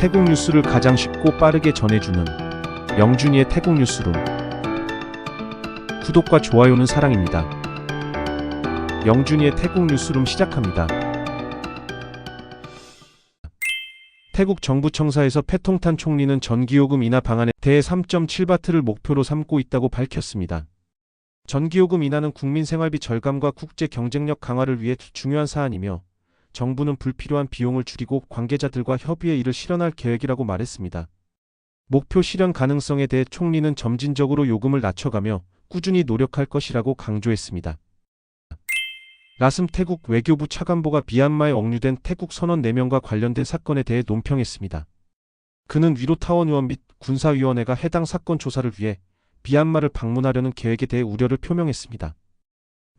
태국 뉴스를 가장 쉽고 빠르게 전해주는 영준이의 태국 뉴스룸. 구독과 좋아요는 사랑입니다. 영준이의 태국 뉴스룸 시작합니다. 태국 정부 청사에서 패통탄 총리는 전기요금 인하 방안에 대해 3.7바트를 목표로 삼고 있다고 밝혔습니다. 전기요금 인하는 국민 생활비 절감과 국제 경쟁력 강화를 위해 중요한 사안이며 정부는 불필요한 비용을 줄이고 관계자들과 협의해 이를 실현할 계획이라고 말했습니다. 목표 실현 가능성에 대해 총리는 점진적으로 요금을 낮춰가며 꾸준히 노력할 것이라고 강조했습니다. 라슴 태국 외교부 차관보가 미얀마에 억류된 태국 선원 4명과 관련된 사건에 대해 논평했습니다. 그는 위로타원 의원 및 군사위원회가 해당 사건 조사를 위해 미얀마를 방문하려는 계획에 대해 우려를 표명했습니다.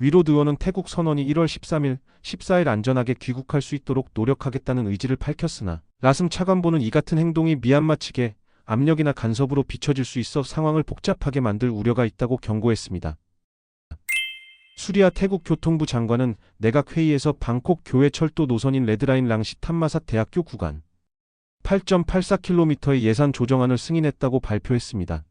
위로드 의원은 태국 선원이 1월 13일, 14일 안전하게 귀국할 수 있도록 노력하겠다는 의지를 밝혔으나 라슴 차관보는 이 같은 행동이 미얀마 측에 압력이나 간섭으로 비춰질 수 있어 상황을 복잡하게 만들 우려가 있다고 경고했습니다. 수리아 태국 교통부 장관은 내각 회의에서 방콕 교외 철도 노선인 레드라인 랑시 탐마삿 대학교 구간 8.84km의 예산 조정안을 승인했다고 발표했습니다.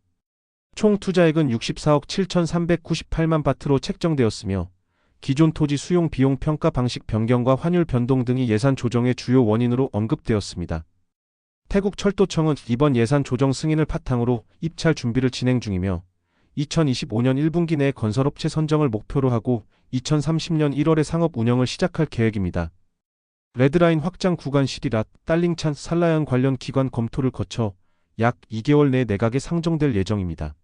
총 투자액은 64억 7,398만 바트로 책정되었으며 기존 토지 수용 비용 평가 방식 변경과 환율 변동 등이 예산 조정의 주요 원인으로 언급되었습니다. 태국 철도청은 이번 예산 조정 승인을 바탕으로 입찰 준비를 진행 중이며 2025년 1분기 내 건설업체 선정을 목표로 하고 2030년 1월에 상업 운영을 시작할 계획입니다. 레드라인 확장 구간 실이라 딸링찬 살라양 관련 기관 검토를 거쳐 약 2개월 내 내각에 상정될 예정입니다.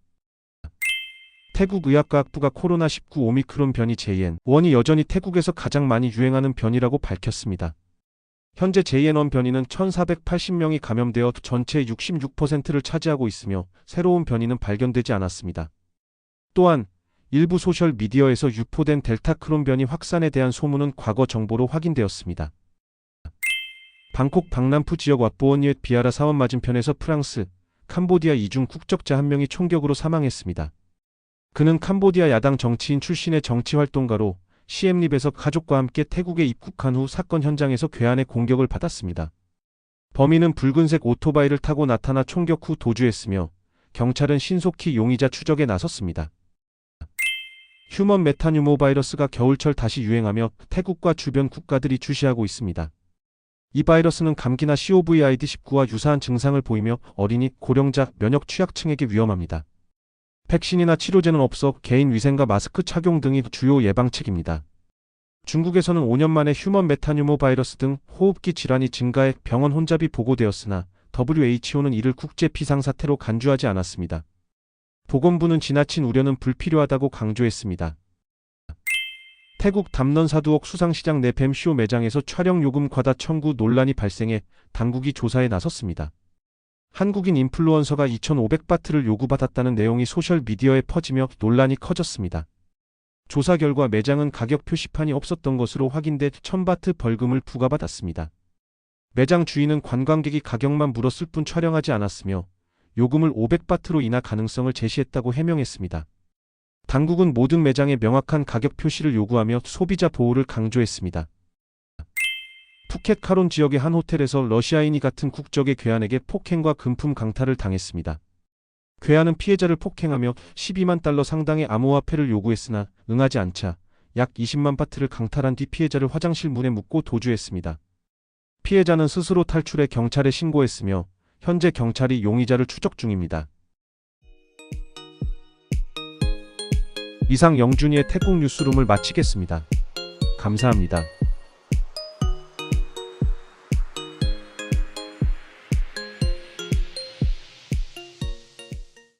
태국 의학과학부가 코로나19 오미크론 변이 JN1이 여전히 태국에서 가장 많이 유행하는 변이라고 밝혔습니다. 현재 JN1 변이는 1,480명이 감염되어 전체의 66%를 차지하고 있으며 새로운 변이는 발견되지 않았습니다. 또한 일부 소셜 미디어에서 유포된 델타 크론 변이 확산에 대한 소문은 과거 정보로 확인되었습니다. 방콕 박남푸 지역 왓보원리엣 비아라 사원 맞은편에서 프랑스, 캄보디아 이중 국적자 한 명이 총격으로 사망했습니다. 그는 캄보디아 야당 정치인 출신의 정치활동가로 시엠립에서 가족과 함께 태국에 입국한 후 사건 현장에서 괴한의 공격을 받았습니다. 범인은 붉은색 오토바이를 타고 나타나 총격 후 도주했으며 경찰은 신속히 용의자 추적에 나섰습니다. 휴먼 메타뉴모 바이러스가 겨울철 다시 유행하며 태국과 주변 국가들이 주시하고 있습니다. 이 바이러스는 감기나 COVID-19와 유사한 증상을 보이며 어린이, 고령자, 면역 취약층에게 위험합니다. 백신이나 치료제는 없어 개인 위생과 마스크 착용 등이 주요 예방책입니다. 중국에서는 5년 만에 휴먼 메타뉴모 바이러스 등 호흡기 질환이 증가해 병원 혼잡이 보고되었으나 WHO는 이를 국제 비상사태로 간주하지 않았습니다. 보건부는 지나친 우려는 불필요하다고 강조했습니다. 태국 담넌 사두옥 수상시장 내 뱀쇼 매장에서 촬영 요금 과다 청구 논란이 발생해 당국이 조사에 나섰습니다. 한국인 인플루언서가 2,500바트를 요구받았다는 내용이 소셜미디어에 퍼지며 논란이 커졌습니다. 조사 결과 매장은 가격 표시판이 없었던 것으로 확인돼 1,000바트 벌금을 부과받았습니다. 매장 주인은 관광객이 가격만 물었을 뿐 촬영하지 않았으며 요금을 500바트로 인하 가능성을 제시했다고 해명했습니다. 당국은 모든 매장에 명확한 가격 표시를 요구하며 소비자 보호를 강조했습니다. 푸켓 카론 지역의 한 호텔에서 러시아인이 같은 국적의 괴한에게 폭행과 금품 강탈을 당했습니다. 괴한은 피해자를 폭행하며 12만 달러 상당의 암호화폐를 요구했으나 응하지 않자 약 20만 바트를 강탈한 뒤 피해자를 화장실 문에 묶고 도주했습니다. 피해자는 스스로 탈출해 경찰에 신고했으며 현재 경찰이 용의자를 추적 중입니다. 이상 영준이의 태국 뉴스룸을 마치겠습니다. 감사합니다.